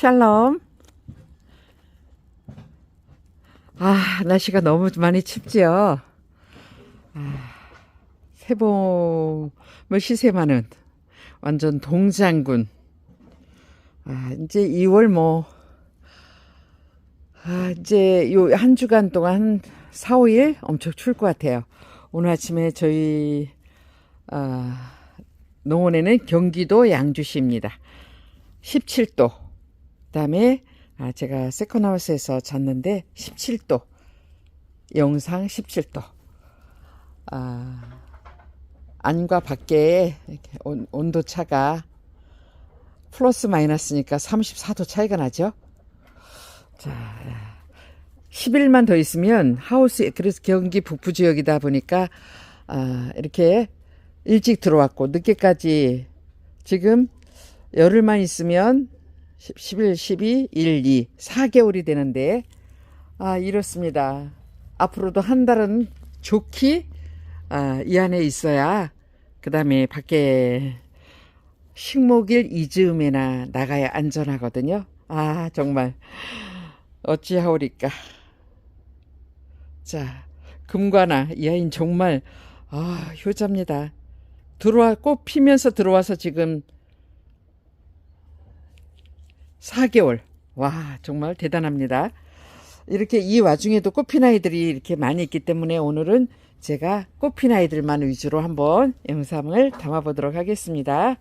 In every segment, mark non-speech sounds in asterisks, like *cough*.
샬롬. 아, 날씨가 너무 많이 춥지요. 아, 새봄을 시샘하는 완전 동장군. 아, 이제 2월 뭐, 아, 이제 요 한 주간 동안 한 4, 5일 엄청 추울 것 같아요. 오늘 아침에 저희, 아, 농원에는 경기도 양주시입니다. 17도. 그다음에 아 제가 세컨하우스에서 잤는데 17도. 영상 17도. 아 안과 밖에 온도 차가 플러스 마이너스니까 34도 차이가 나죠. 자, 10일만 더 있으면 하우스 그래서 경기 북부 지역이다 보니까 아 이렇게 일찍 들어왔고 늦게까지 지금 열흘만 있으면 10, 11, 12, 1, 2, 4개월이 되는데 아 이렇습니다. 앞으로도 한 달은 좋기 아, 이 안에 있어야 그 다음에 밖에 식목일 이즈음에나 나가야 안전하거든요. 아 정말 어찌하오리까. 자 금관아 이 아이는 정말 아 효자입니다. 들어와 꽃 피면서 들어와서 지금 4개월. 와, 정말 대단합니다. 이렇게 이 와중에도 꽃핀 아이들이 이렇게 많이 있기 때문에 오늘은 제가 꽃핀 아이들만 위주로 한번 영상을 담아 보도록 하겠습니다.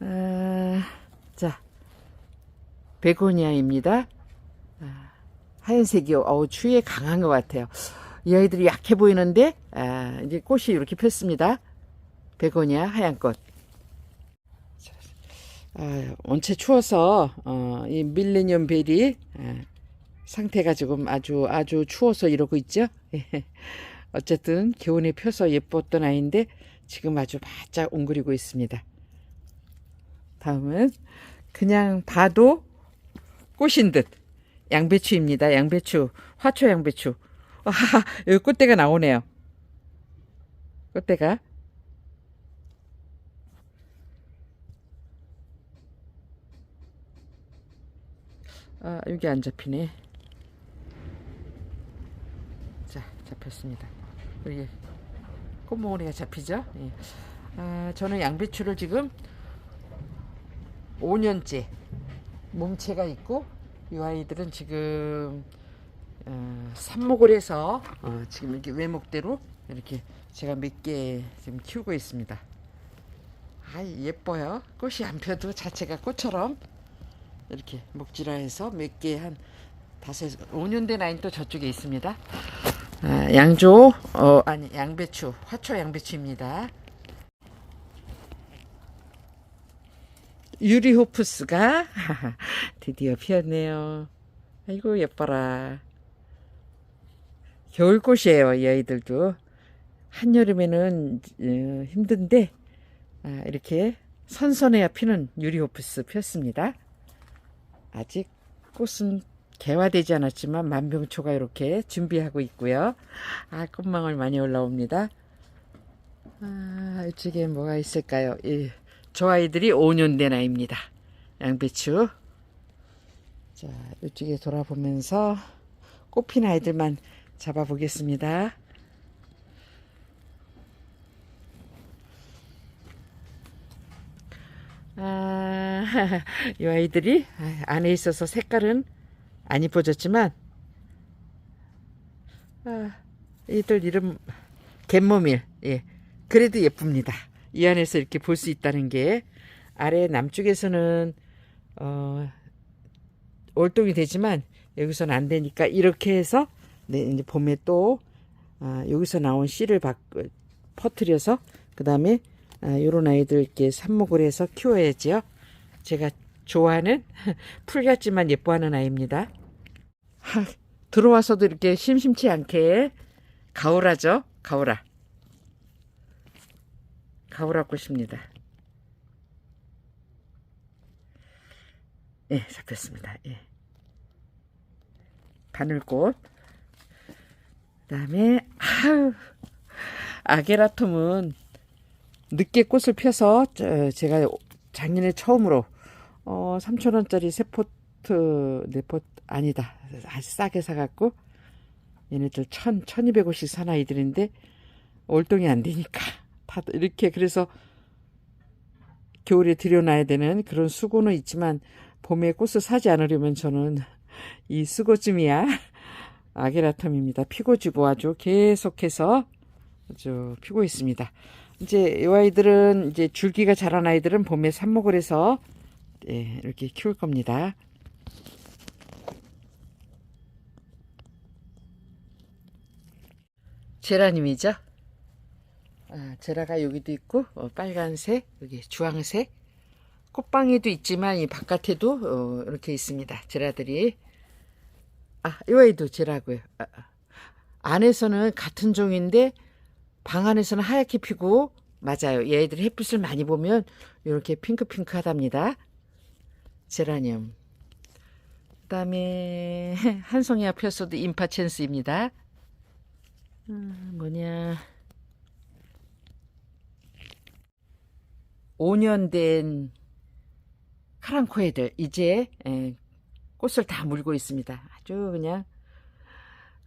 아, 자, 베고니아입니다. 아, 하얀색이요. 어우, 추위에 강한 것 같아요. 이 아이들이 약해 보이는데, 아, 이제 꽃이 이렇게 폈습니다. 베고니아 하얀 꽃. 아, 원체 추워서 어, 이 밀레니엄 벨이 아, 상태가 지금 아주 아주 추워서 이러고 있죠. 어쨌든 겨울에 펴서 예뻤던 아이인데 지금 아주 바짝 웅그리고 있습니다. 다음은 그냥 봐도 꽃인 듯 양배추입니다. 양배추 화초 양배추. 와 *laughs* 여기 꽃대가 나오네요. 꽃대가 아, 여기 안 잡히네. 자, 잡혔습니다. 여기 꽃몽오리가 잡히죠? 예. 아, 저는 양배추를 지금 5년째 몸체가 있고 이 아이들은 지금 어, 삽목을 해서 어, 지금 이렇게 외목대로 이렇게 제가 몇 개 지금 키우고 있습니다. 아 예뻐요. 꽃이 안 펴도 자체가 꽃처럼 이렇게 목질화해서 몇 개 한 다섯 5년 된 아이는 또 저쪽에 있습니다. 아, 양조 어 아니 양배추 화초 양배추입니다. 유리호프스가 *laughs* 드디어 피었네요. 아이고 예뻐라. 겨울꽃이에요 이 아이들도 한여름에는 어, 힘든데 아, 이렇게 선선해야 피는 유리호프스 폈습니다. 아직 꽃은 개화되지 않았지만 만병초가 이렇게 준비하고 있고요. 아, 꽃망울 많이 올라옵니다. 아, 이쪽에 뭐가 있을까요? 예, 저 아이들이 5년 된 아이입니다. 양배추. 자, 이쪽에 돌아보면서 꽃핀 아이들만 잡아보겠습니다. 아, *laughs* 이 아이들이 안에 있어서 색깔은 안 이뻐졌지만, 아, 이들 이름 갯모밀, 예, 그래도 예쁩니다. 이 안에서 이렇게 볼 수 있다는 게 아래 남쪽에서는 어, 월동이 되지만 여기서는 안 되니까 이렇게 해서 네, 이제 봄에 또 아, 여기서 나온 씨를 바, 퍼뜨려서 그 다음에 아, 요런 아이들 이렇게 삽목을 해서 키워야지요. 제가 좋아하는 *laughs* 풀 같지만 예뻐하는 아이입니다. 하, 들어와서도 이렇게 심심치 않게 가오라죠. 가오라. 가오라 꽃입니다. 예, 잡혔습니다. 예. 바늘꽃. 그 다음에 아우 아게라톰은 늦게 꽃을 펴서 저, 제가 작년에 처음으로 어, 3,000원짜리 세 포트, 네 포트, 아니다. 아주 싸게 사갖고, 얘네들 1,000, 1,200원씩 산 아이들인데, 월동이 안 되니까. 다 이렇게, 그래서, 겨울에 들여놔야 되는 그런 수고는 있지만, 봄에 꽃을 사지 않으려면 저는 이 수고쯤이야. 아게라텀입니다. 피고 지고 아주 계속해서 아주 피고 있습니다. 이제 이 아이들은 이제 줄기가 자란 아이들은 봄에 삽목을 해서 예, 이렇게 키울 겁니다. 제라님이죠. 아, 제라가 여기도 있고 어, 빨간색, 여기 주황색, 꽃방에도 있지만 이 바깥에도 어, 이렇게 있습니다. 제라들이. 아, 이 아이도 제라고요. 아, 아. 안에서는 같은 종인데 방 안에서는 하얗게 피고 맞아요. 얘들이 햇빛을 많이 보면 이렇게 핑크핑크하답니다. 제라늄. 그다음에 *laughs* 한 송이가 폈어도 임파첸스입니다. 음, 뭐냐? 5년 된 카랑코애들 이제 에, 꽃을 다 물고 있습니다. 아주 그냥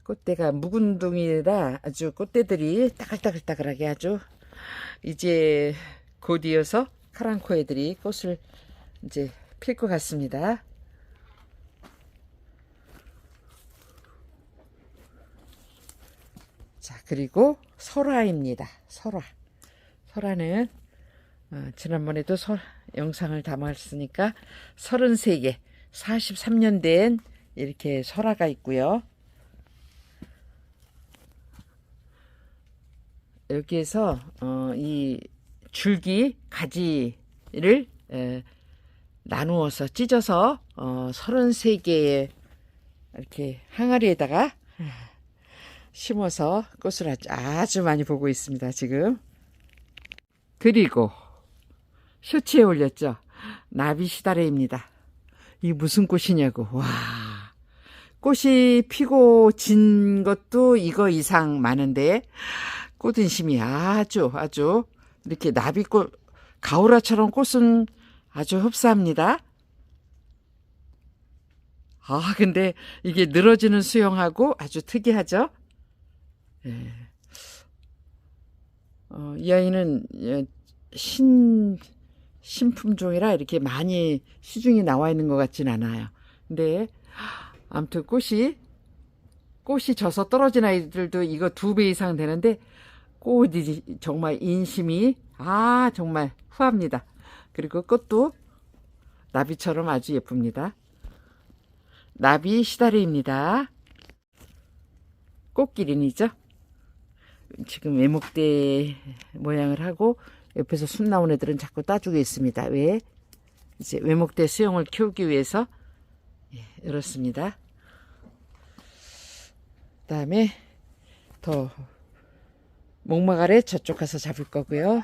꽃대가 묵은둥이라 아주 꽃대들이 따글따글따글하게 아주 이제 곧이어서 카랑코 애들이 꽃을 이제 필 것 같습니다. 자 그리고 설화입니다. 설화. 설화는 어, 지난번에도 설, 영상을 담았으니까 33개 43년 된 이렇게 설화가 있고요. 여기에서 어, 이 줄기 가지를 에, 나누어서 찢어서 어, 33개의 이렇게 항아리에다가 심어서 꽃을 아주, 많이 보고 있습니다. 지금 그리고 쇼츠에 올렸죠. 나비 시다레입니다. 이 무슨 꽃이냐고. 와. 꽃이 피고 진 것도 이거 이상 많은데 꽃은심이 아주 아주 이렇게 나비꽃 가오라처럼 꽃은 아주 흡사합니다. 아 근데 이게 늘어지는 수영하고 아주 특이하죠. 예. 어, 이 아이는 예, 신 신품종이라 이렇게 많이 시중에 나와 있는 것 같진 않아요. 근데 아무튼 꽃이 꽃이 져서 떨어진 아이들도 이거 두 배 이상 되는데 꽃이 정말 인심이 아 정말 후합니다. 그리고 꽃도 나비처럼 아주 예쁩니다. 나비 시다리입니다. 꽃기린이죠. 지금 외목대 모양을 하고 옆에서 순 나온 애들은 자꾸 따주고 있습니다. 왜? 이제 외목대 수영을 키우기 위해서 예, 이렇습니다. 그 다음에 더 목마가래 저쪽 가서 잡을 거고요.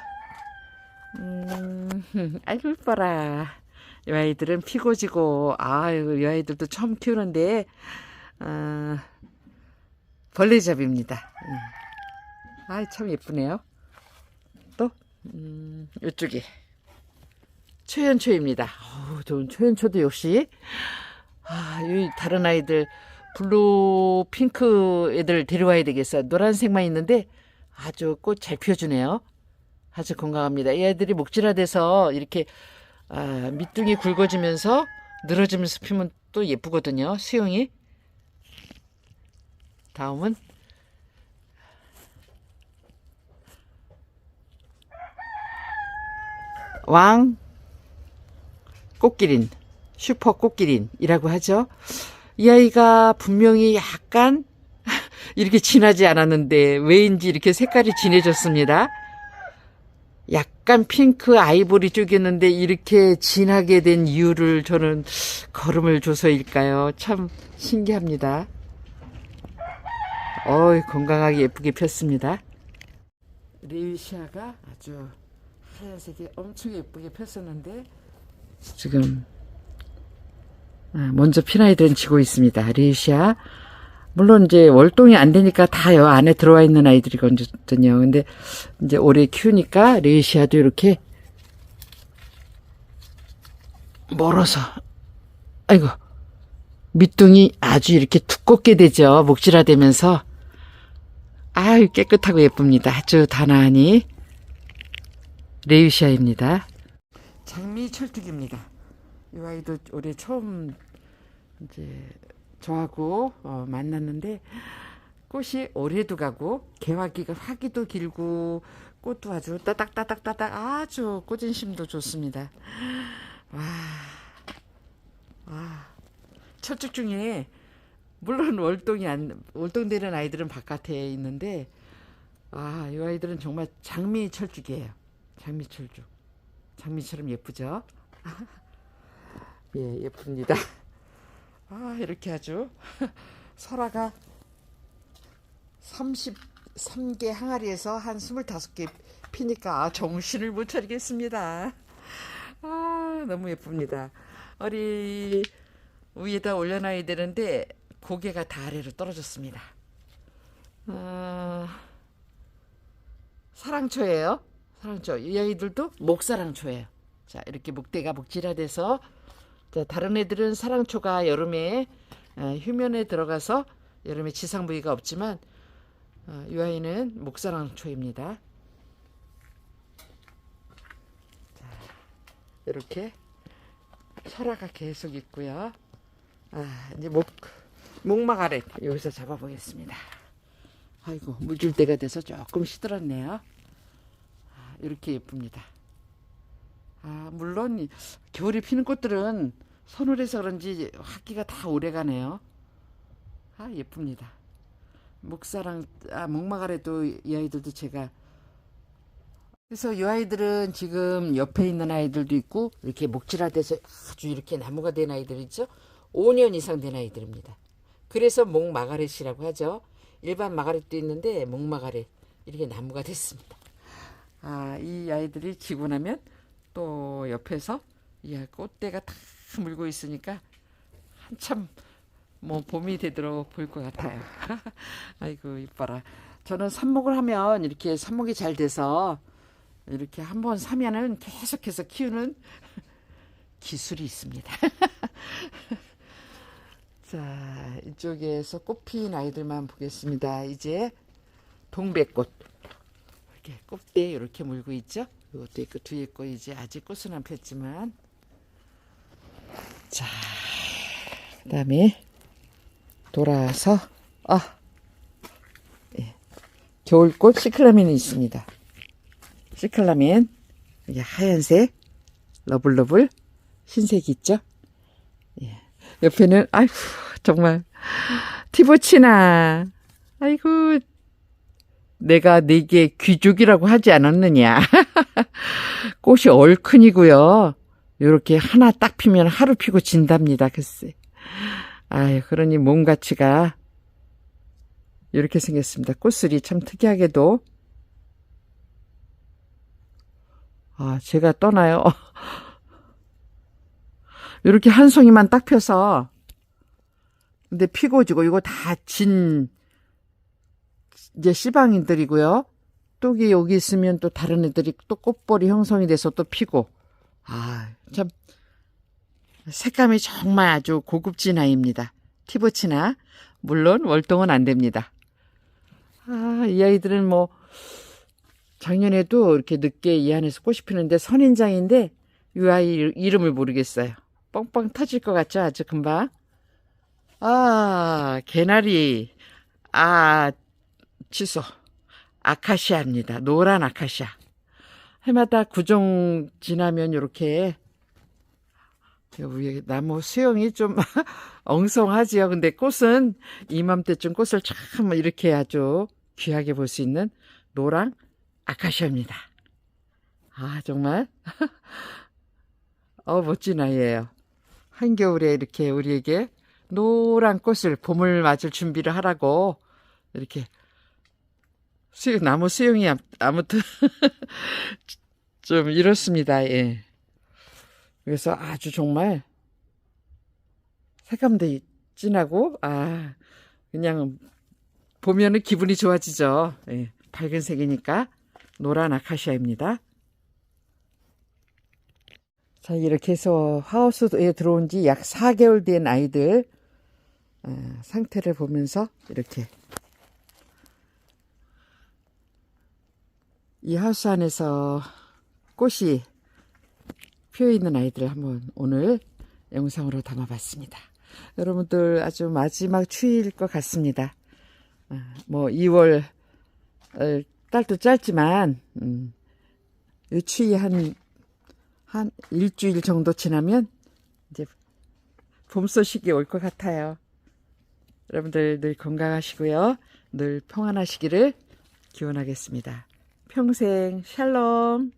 음, *laughs* 아이고 이뻐라. 이 아이들은 피고 지고 아유 이 아이들도 처음 키우는데 아, 벌레잡입니다. 음. 아참 예쁘네요. 또 음, 이쪽에 초연초입니다. 어우, 좋은 초연초도 역시 아, 이 다른 아이들 블루 핑크 애들 데려와야 되겠어요. 노란색만 있는데 아주 꽃 잘 피워주네요. 아주 건강합니다. 이 아이들이 목질화돼서 이렇게 아, 밑둥이 굵어지면서 늘어지면서 피면 또 예쁘거든요. 수영이. 다음은 왕 꽃기린 슈퍼 꽃기린이라고 하죠. 이 아이가 분명히 약간 이렇게 진하지 않았는데 왜인지 이렇게 색깔이 진해졌습니다. 약간 핑크 아이보리 쪽이었는데 이렇게 진하게 된 이유를 저는 걸음을 줘서일까요? 참 신기합니다. 어이 건강하게 예쁘게 폈습니다. 레이시아가 아주 하얀색이 엄청 예쁘게 폈었는데 지금 아, 먼저 피나이들은 지고 있습니다. 레이시아 물론 이제 월동이 안 되니까 다 여 안에 들어와 있는 아이들이거든요. 근데 이제 오래 키우니까 레이시아도 이렇게 멀어서 아이고 밑둥이 아주 이렇게 두껍게 되죠. 목질화되면서. 아유 깨끗하고 예쁩니다. 아주 단아하니 레이시아입니다. 장미 철쭉입니다. 이 아이도 올해 처음 이제 저하고 어, 만났는데 꽃이 올해도 가고 개화기가 화기도 길고 꽃도 아주 따닥따닥따닥 아주 꽃인심도 좋습니다. 와, 와, 철쭉 중에 물론 월동이 안 월동되는 아이들은 바깥에 있는데 아, 이 아이들은 정말 장미 철쭉이에요. 장미 철쭉. 장미처럼 예쁘죠? *laughs* 예, 예쁩니다. 아, 이렇게 아주 *laughs* 설화가 33개 항아리에서 한 25개 피니까 아, 정신을 못 차리겠습니다. 아, 너무 예쁩니다. 어리 위에다 올려놔야 되는데 고개가 다 아래로 떨어졌습니다. 아, 사랑초예요. 사랑초. 이 아이들도 목사랑초예요. 자, 이렇게 목대가 목질화돼서 자, 다른 애들은 사랑초가 여름에 어, 휴면에 들어가서 여름에 지상 부위가 없지만 어, 이 아이는 목사랑초입니다. 자, 이렇게 설화가 계속 있고요. 아, 이제 목 목막 아래 여기서 잡아보겠습니다. 아이고 물줄 때가 돼서 조금 시들었네요. 아, 이렇게 예쁩니다. 아, 물론 이- 겨울에 피는 꽃들은 서늘해서 그런지 학기가 다 오래가네요. 아, 예쁩니다. 목사랑 아, 목마가래도 이 아이들도 제가 그래서 이 아이들은 지금 옆에 있는 아이들도 있고 이렇게 목질화돼서 아주 이렇게 나무가 된 아이들 있죠. 5년 이상 된 아이들입니다. 그래서 목마가렛이라고 하죠. 일반 마가렛도 있는데 목마가렛 이렇게 나무가 됐습니다. 아, 이 아이들이 지고 나면 또 옆에서 이 꽃대가 다 물고 있으니까 한참 뭐 봄이 되도록 보일 것 같아요. *laughs* 아이고 이뻐라. 저는 삽목을 하면 이렇게 삽목이 잘 돼서 이렇게 한 번 사면은 계속해서 키우는 *laughs* 기술이 있습니다. *laughs* 자 이쪽에서 꽃 피는 아이들만 보겠습니다. 이제 동백꽃 이렇게 꽃대 이렇게 물고 있죠. 이것도 있고 뒤에 거 이제 아직 꽃은 안 폈지만 자 그다음에 돌아서 아 예. 겨울꽃 시클라멘이 있습니다. 시클라멘 이게 하얀색 러블러블 흰색이 있죠. 예. 옆에는 아이고 정말 티보치나 아이고 내가 네게 귀족이라고 하지 않았느냐. *laughs* 꽃이 얼큰이고요. 요렇게 하나 딱 피면 하루 피고 진답니다. 글쎄. 아유, 그러니 몸 가치가 이렇게 생겼습니다. 꽃술이 참 특이하게도. 아, 제가 떠나요. *laughs* 이렇게 한 송이만 딱 펴서. 근데 피고 지고 이거 다 진, 이제 씨방인들이고요. 또기 여기 있으면 또 다른 애들이 또 꽃벌이 형성이 돼서 또 피고. 아, 참. 색감이 정말 아주 고급진 아이입니다. 티보치나. 물론 월동은 안 됩니다. 아, 이 아이들은 뭐, 작년에도 이렇게 늦게 이 안에서 꽃이 피는데 선인장인데, 이 아이 이름을 모르겠어요. 뻥뻥 터질 것 같죠? 아주 금방. 아, 개나리. 아, 취소. 아카시아입니다. 노란 아카시아. 해마다 구종 지나면 이렇게 여기 나무 수영이 좀 *laughs* 엉성하지요. 근데 꽃은 이맘때쯤 꽃을 참 이렇게 아주 귀하게 볼 수 있는 노랑 아카시아입니다. 아 정말 *laughs* 어 멋진 아이예요. 한겨울에 이렇게 우리에게 노란 꽃을 봄을 맞을 준비를 하라고 이렇게 수영, 나무 수영이 암- 아무튼 *laughs* 좀 이렇습니다. 예. 그래서 아주 정말 색감도 진하고 아 그냥 보면은 기분이 좋아지죠. 예. 밝은 색이니까 노란 아카시아입니다. 자, 이렇게 해서 하우스에 들어온 지 약 4개월 된 아이들 어, 상태를 보면서 이렇게 이 하우스 안에서 꽃이 피어 있는 아이들을 한번 오늘 영상으로 담아봤습니다. 여러분들 아주 마지막 추위일 것 같습니다. 아, 뭐 2월 어, 딸도 짧지만 음, 이 추위 한, 한 일주일 정도 지나면 이제 봄 소식이 올 것 같아요. 여러분들 늘 건강하시고요. 늘 평안하시기를 기원하겠습니다. 평생 샬롬.